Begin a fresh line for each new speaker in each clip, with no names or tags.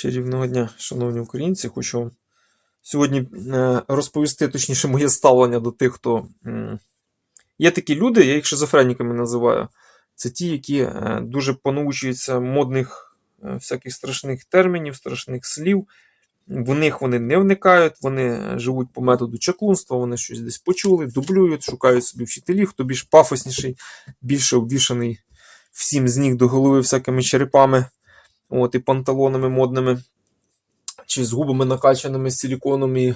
Чарівного дня, шановні українці, хочу вам сьогодні е, розповісти, точніше, моє ставлення до тих, хто. Є такі люди, я їх шизофреніками називаю. Це ті, які е, дуже понаучуються модних е, всяких страшних термінів, страшних слів. В них вони не вникають, вони живуть по методу чаклунства, вони щось десь почули, дублюють, шукають собі вчителів, хто більш пафосніший, більше обвішаний всім з ніг до голови всякими черепами, от, і панталонами модними, чи з губами накачаними силіконом і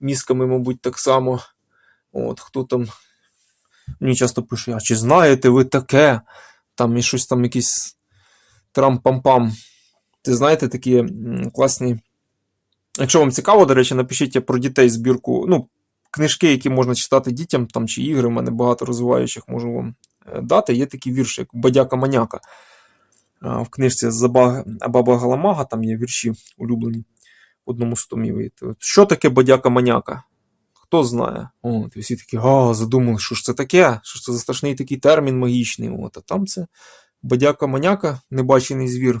мізками, мабуть, так само. От, хто там мені часто пише, а чи знаєте ви таке? Там і щось там якісь трам-пам-пам. Ти знаєте такі класні. Якщо вам цікаво, до речі, напишіть про дітей збірку. Ну, книжки, які можна читати дітям, там чи ігри, в мене багато розвиваючих можу вам е, дати. Є такий вірш, як Бадяка Маняка. А, В книжці Баба Галамага, там є вірші улюблені в одному з томів. Що таке Бадяка Маняка? Хто знає? От, і всі такі, а, задумали, що ж це таке? Що ж це за страшний такий термін магічний? От, а там це Бадяка Маняка, небачений звір.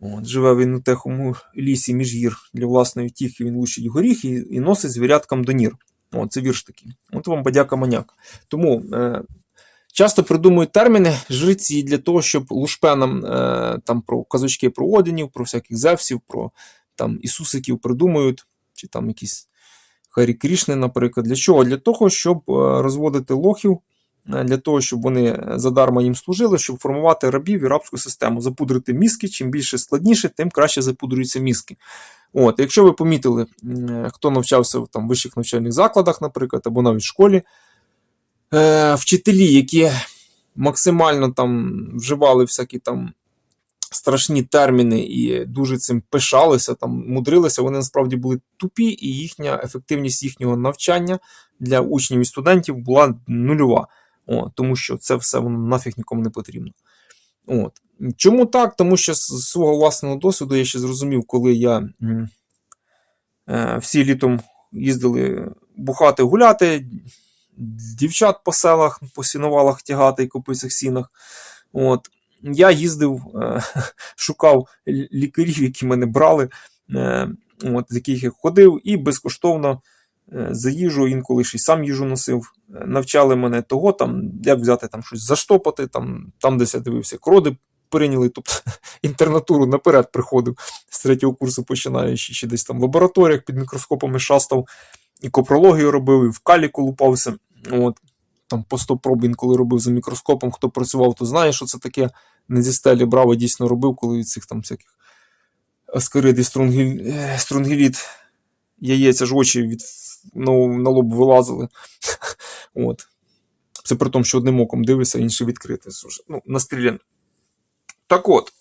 От, живе він у тихому лісі між гір. Для власної втіхи він лучить горіх і, і носить звіряткам донір. От, це вірш такий. От вам бадяка маняк. Тому е, часто придумують терміни жриці для того, щоб лушпенам е, там про казочки про одинів, про всяких зевсів, про там ісусиків придумують, чи там якісь Харі Крішни, наприклад. Для чого? Для того, щоб е, розводити лохів, е, для того, щоб вони е, задарма їм служили, щоб формувати рабів і рабську систему, запудрити мізки. Чим більше складніше, тим краще запудрюються мізки. От, якщо ви помітили, хто навчався в там, вищих навчальних закладах, наприклад, або навіть в школі, е, вчителі, які максимально там вживали всякі там страшні терміни і дуже цим пишалися, там мудрилися, вони насправді були тупі, і їхня ефективність їхнього навчання для учнів і студентів була нульова. О, тому що це все воно нафіг нікому не потрібно. От. Чому так? Тому що з свого власного досвіду я ще зрозумів, коли я е, всі літом їздили бухати, гуляти, дівчат по селах, по сіновалах тягати і копицях сінах. От. Я їздив, е, шукав лікарів, які мене брали, е, от, з яких я ходив, і безкоштовно е, за їжу, інколи ще й сам їжу носив. Навчали мене того, там, як взяти там щось заштопати, там, там десь я дивився, кроди прийняли, тобто інтернатуру наперед приходив з третього курсу починаючи, ще десь там в лабораторіях під мікроскопами шастав, і копрологію робив, і в калі колупався. От. Там по 100 проб інколи робив за мікроскопом. Хто працював, то знає, що це таке. Не зі стелі брав, а дійсно робив, коли від цих там всяких аскарид і струнгіль... е, струнгіліт яєць аж очі від... на, на лоб вилазили. От. Це при тому, що одним оком дивишся, інше відкрите. Ну, настріляне. Так от.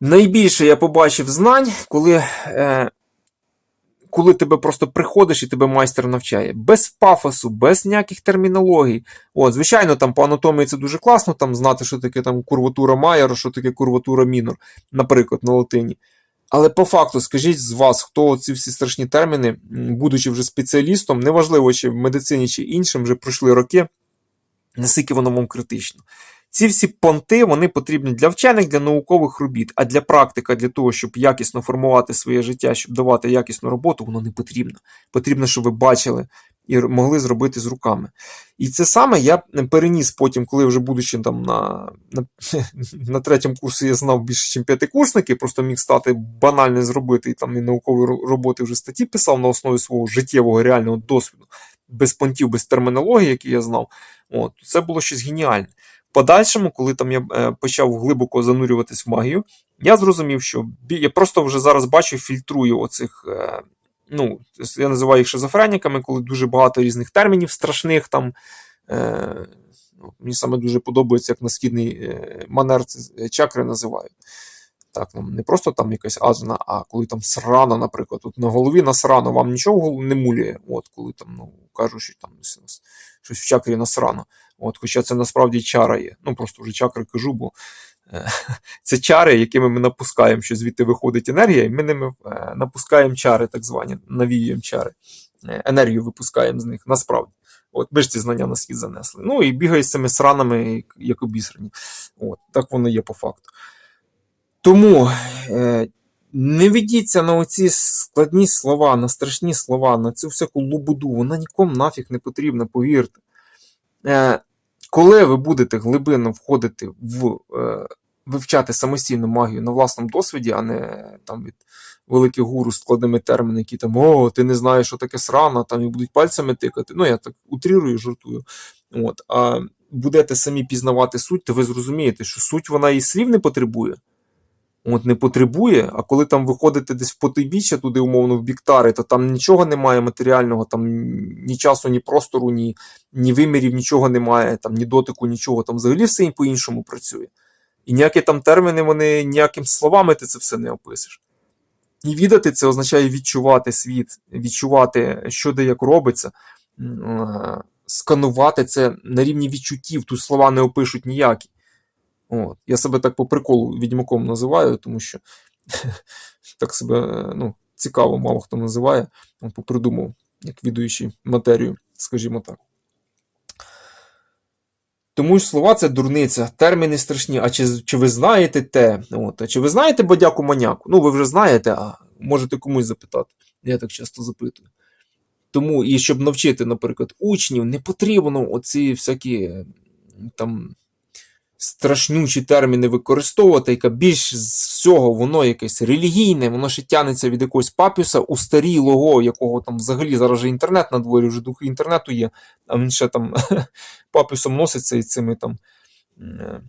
Найбільше я побачив знань, коли, е, коли тебе просто приходиш і тебе майстер навчає. Без пафосу, без ніяких термінологій. От, звичайно, там по анатомії це дуже класно, там знати, що таке там курватура майора, що таке курватура мінор, наприклад, на латині. Але по факту, скажіть з вас, хто ці всі страшні терміни, будучи вже спеціалістом, неважливо, чи в медицині, чи іншим, вже пройшли роки, наскільки воно вам критично. Ці всі понти вони потрібні для вчених, для наукових робіт, а для практика, для того, щоб якісно формувати своє життя, щоб давати якісну роботу, воно не потрібно. Потрібно, щоб ви бачили і могли зробити з руками. І це саме я переніс потім, коли вже будучи там на, на, на третьому курсі, я знав більше, ніж п'ятикурсники, просто міг стати банально зробити і там і наукові роботи вже статті писав на основі свого життєвого реального досвіду, без понтів, без термінології, які я знав. От, це було щось геніальне подальшому, коли там я е, почав глибоко занурюватись в магію, я зрозумів, що я просто вже зараз бачу, фільтрую оцих. е, Ну, я називаю їх шизофреніками, коли дуже багато різних термінів страшних там. Е, ну, мені саме дуже подобається, як на східний е, манер чакри називають. Так, ну, не просто там якась азна, а коли там срано, наприклад, тут на голові насрано, вам нічого не муляє. От, коли там ну, кажуть, що там щось в чакрі насрано. От, хоча це насправді чара є. Ну просто вже чакри кажу, бо е, це чари, якими ми напускаємо, що звідти виходить енергія, і ми ними е, напускаємо чари, так звані, навіюємо чари. Е, енергію випускаємо з них насправді. От, ми ж ці знання на схід занесли. Ну і бігає з цими сранами, як- обісрані. От, так воно є по факту. Тому е, не ведіться на оці складні слова, на страшні слова, на цю всяку лубуду. Вона нікому нафіг не потрібна, повірте. Е, коли ви будете глибинно входити в е, вивчати самостійну магію на власному досвіді, а не там від великих гуру складними термінами, які там о, ти не знаєш, що таке срана, там і будуть пальцями тикати. Ну, я так утрірую, жартую. От, а будете самі пізнавати суть, то ви зрозумієте, що суть вона і слів не потребує. От не потребує, а коли там виходите десь в потойбіччя, туди, умовно, в біктари, то там нічого немає матеріального, там ні часу, ні простору, ні, ні вимірів, нічого немає, там ні дотику, нічого. Там взагалі все по-іншому працює. І ніякі там терміни, вони ніякими словами ти це все не опишеш. І відати це означає відчувати світ, відчувати, що де як робиться, е, сканувати це на рівні відчуттів. Тут слова не опишуть ніякі. От. Я себе так по приколу відьмаком називаю, тому що так себе ну, цікаво, мало хто називає, попридумав, як відуючий матерію, скажімо так. Тому ж слова це дурниця, терміни страшні. А чи, чи ви знаєте те? От, а чи ви знаєте бодяку маняку? Ну, ви вже знаєте, а можете комусь запитати. Я так часто запитую. Тому, і щоб навчити, наприклад, учнів, не потрібно оці всякі там страшнючі терміни використовувати, яка більш з всього воно якесь релігійне, воно ще тянеться від якогось папюса устарілого, якого там взагалі зараз же інтернет на дворі, вже духи інтернету є, а він ще там папюсом носиться і цими там е,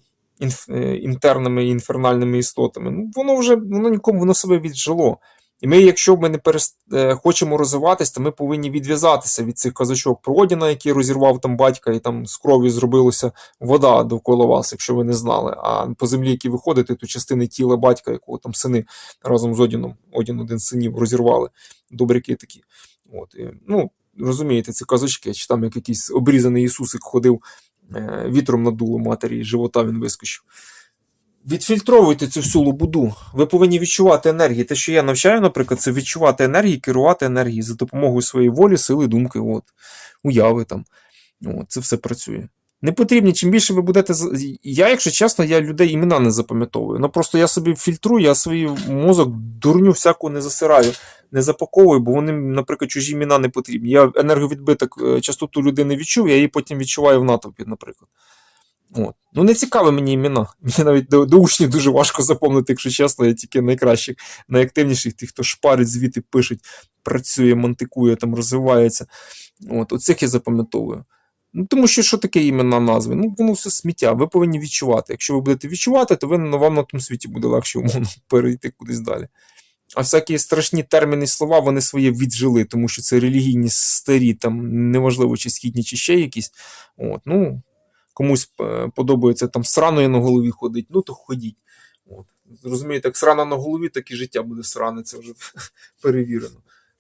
е, інтерними інфернальними істотами. Ну, воно вже воно нікому воно себе віджило. І ми, якщо ми не перест... е, хочемо розвиватись, то ми повинні відв'язатися від цих казачок про Одіна, який розірвав там батька, і там з кров'ю зробилася вода довкола вас, якщо ви не знали. А по землі, які ви ходите, то частини тіла батька, якого там сини разом з Одіном, Одін один синів розірвали. Добряки такі. От, і, ну, розумієте, ці казочки, чи там як якийсь обрізаний Ісусик ходив, е, вітром надуло матері, і живота він вискочив. Відфільтровуйте цю всю лобуду. Ви повинні відчувати енергії. Те, що я навчаю, наприклад, це відчувати енергії, керувати енергією за допомогою своєї волі, сили, думки, от, уяви там. От, це все працює. Не потрібні, чим більше ви будете. Я, якщо чесно, я людей імена не запам'ятовую. Ну просто я собі фільтрую, я свій мозок дурню всяку не засираю, не запаковую, бо вони, наприклад, чужі імена не потрібні. Я енерговідбиток, е, частоту людини відчув, я її потім відчуваю в натовпі, наприклад. От. Ну, не цікаві мені імена. Мені навіть до, до учнів дуже важко запомнити, якщо чесно, я тільки найкращих, найактивніших, тих, хто шпарить, звіти пишуть, працює, мантикує, там розвивається. От, оцих я запам'ятовую. Ну, тому що що таке імена назви? Ну, воно все сміття. Ви повинні відчувати. Якщо ви будете відчувати, то ви, ну, вам на тому світі буде легше умовно перейти кудись далі. А всякі страшні терміни і слова вони своє віджили, тому що це релігійні старі, там неважливо, чи східні, чи ще якісь. От, ну, комусь е, подобається там сраною на голові ходить, ну то ходіть. От. Зрозумієте, як срана на голові, так і життя буде сране, це вже перевірено.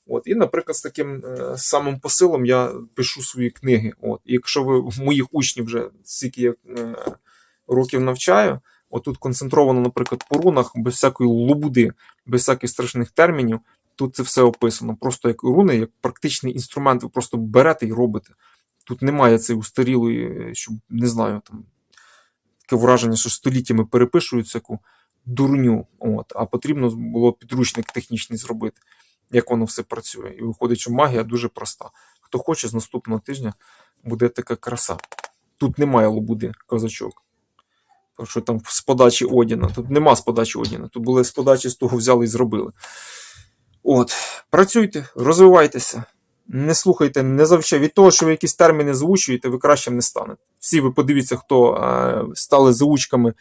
От. І, наприклад, з таким е, самим посилом я пишу свої книги. От. І якщо ви в моїх учнів вже стільки я е, років навчаю, отут концентровано, наприклад, по рунах, без всякої лобуди, без всяких страшних термінів, тут це все описано. Просто як руни, як практичний інструмент, ви просто берете і робите. Тут немає цієї устарілої, щоб не знаю, там таке враження, що століттями перепишують всяку дурню. От, а потрібно було підручник технічний зробити, як воно все працює. І виходить, що магія дуже проста. Хто хоче, з наступного тижня буде така краса. Тут немає лобуди козачок. Тому що там з подачі Одіна. Тут нема з подачі Одіна. Тут були з подачі з того взяли і зробили. От, працюйте, розвивайтеся. Не слухайте, не завчайте. Від того, що ви якісь терміни звучуєте, ви кращим не станете. Всі ви подивіться, хто е, стали заучками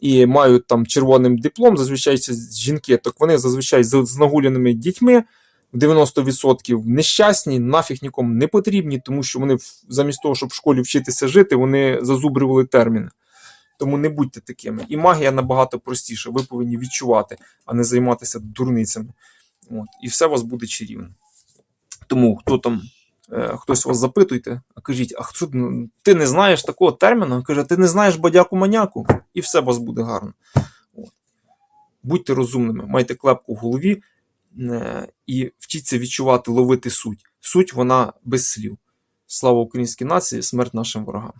і мають там червоним диплом, зазвичай це жінки, так вони зазвичай з, з нагуляними дітьми в 90% нещасні, нафіг нікому не потрібні, тому що вони замість того, щоб в школі вчитися жити, вони зазубрювали терміни. Тому не будьте такими. І магія набагато простіша. Ви повинні відчувати, а не займатися дурницями. От. І все у вас буде чарівно. Тому хто там, е, хтось вас запитуйте, а кажіть, а хто ну, ти не знаєш такого терміну? Каже, ти не знаєш бодяку маняку, і все у вас буде гарно. Будьте розумними, майте клепку в голові е, і вчіться відчувати, ловити суть. Суть вона без слів. Слава українській нації, смерть нашим ворогам.